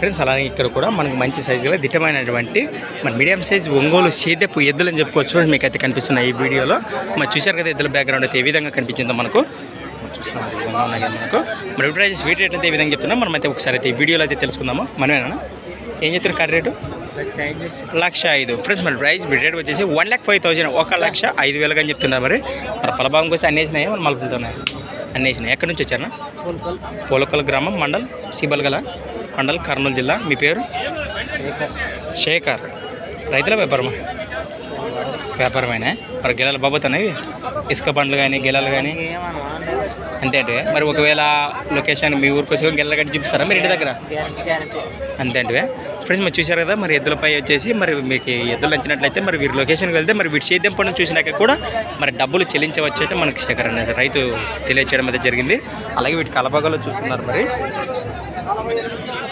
Friends అలాగే ఇక్కడ కూడా మనకు మంచి సైజు గల దిట్టమైనటువంటి మన మీడియం సైజ్ ఒంగోలు సేదెపు ఎద్దులు అని చెప్పుకోవచ్చు. మీకు అయితే కనిపిస్తున్నాయి ఈ వీడియోలో. మరి చూశారు కదా ఎద్దుల బ్యాక్గ్రౌండ్ అయితే ఏ విధంగా కనిపించిందో మనకు? మరి చూస్తున్నాం విధంగా ఉన్నాయి మనకు. మరి వీటి రేట్ అయితే ఏ విధంగా చెప్తున్నాం మనం అయితే ఒకసారి అయితే ఈ వీడియోలో అయితే తెలుసుకుందాము. మనమేనా? ఏం చెప్తున్నారు కర్రీ రేటు లక్ష ఐదు. ఫ్రెండ్స్ మరి ప్రైస్ బిడ్ రేట్ వచ్చేసి వన్ ల్యాక్ ఫైవ్ థౌసండ్ ఒక లక్ష ఐదు వేలుగా అని చెప్తున్నారు మరి. మరి పొలభాగం కోసం మనం మల్పూర్తున్నాయి మన మలుపులతోనే అన్ని వేసినాయి ఎక్కడి నుంచి వచ్చారన్నా పోలకల్. గ్రామం మండల్ సిబల్గల మండల్ కర్నూలు జిల్లా. మీ పేరు? శేఖర్. రైతుల వ్యాపారమా? వ్యాపారమైనా మరి గిలాలు బాబోతున్నాయి. ఇసుక బండ్లు కానీ గిలాలు కానీ అంతే అంటే? మరి ఒకవేళ లొకేషన్ మీ ఊరికి వచ్చి గిల్లలు కట్టి చూపిస్తారా మీరు ఇంటి దగ్గర? అంతే అంటే ఫ్రెండ్స్ మరి చూశారు కదా మరి ఎద్దులపై వచ్చేసి మరి మీకు ఎద్దులు నచ్చినట్లయితే మరి వీరి లొకేషన్కి వెళ్తే మరి వీటి సేద్యం పనులు చూసినాక కూడా మరి డబ్బులు చెల్లించవచ్చు అంటే మనకి శేఖర్ అనేది రైతు తెలియచేయడం అయితే జరిగింది. అలాగే వీటి కలబగలో చూస్తున్నారు మరి.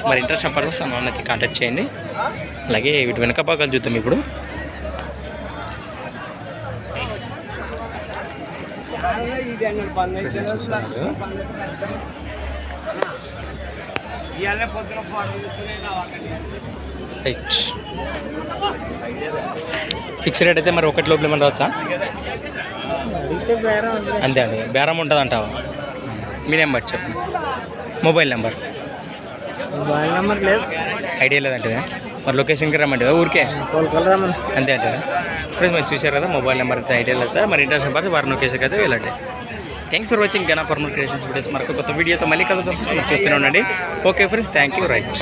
మరి ఇంట్రెస్ట్ పర్పస్ అన్నది కాంటాక్ట్ చేయండి. అలాగే వీటి వెనక భాగాలు చూద్దాం ఇప్పుడు. రైట్ ఫిక్స్ రేట్ అయితే మరి ఒకటి లోపల ఏమన్నా రావచ్చా? అంతే అండి. బేరం ఉంటుంది అంటావా మీ నెంబర్ చెప్పు. మొబైల్ నెంబర్ మొబైల్ నెంబర్ లేదు. ఐడియా లేదంటే. మరి లొకేషన్కి రమ్మంటే ఊరికే? అంతే అంటే ఫ్రెండ్స్ మీరు చూశారు కదా మొబైల్ నెంబర్ అయితే ఐడియా లేదు మరి ఇంట్రెస్ట్ పడితే వారి లొకేషన్కి అయితే వెళ్ళండి. Thanks for watching Gana formal creations videos మరొక కొత్త వీడియోతో మళ్ళీ మీరు చూస్తూనే ఉండండి. Okay friends thank you right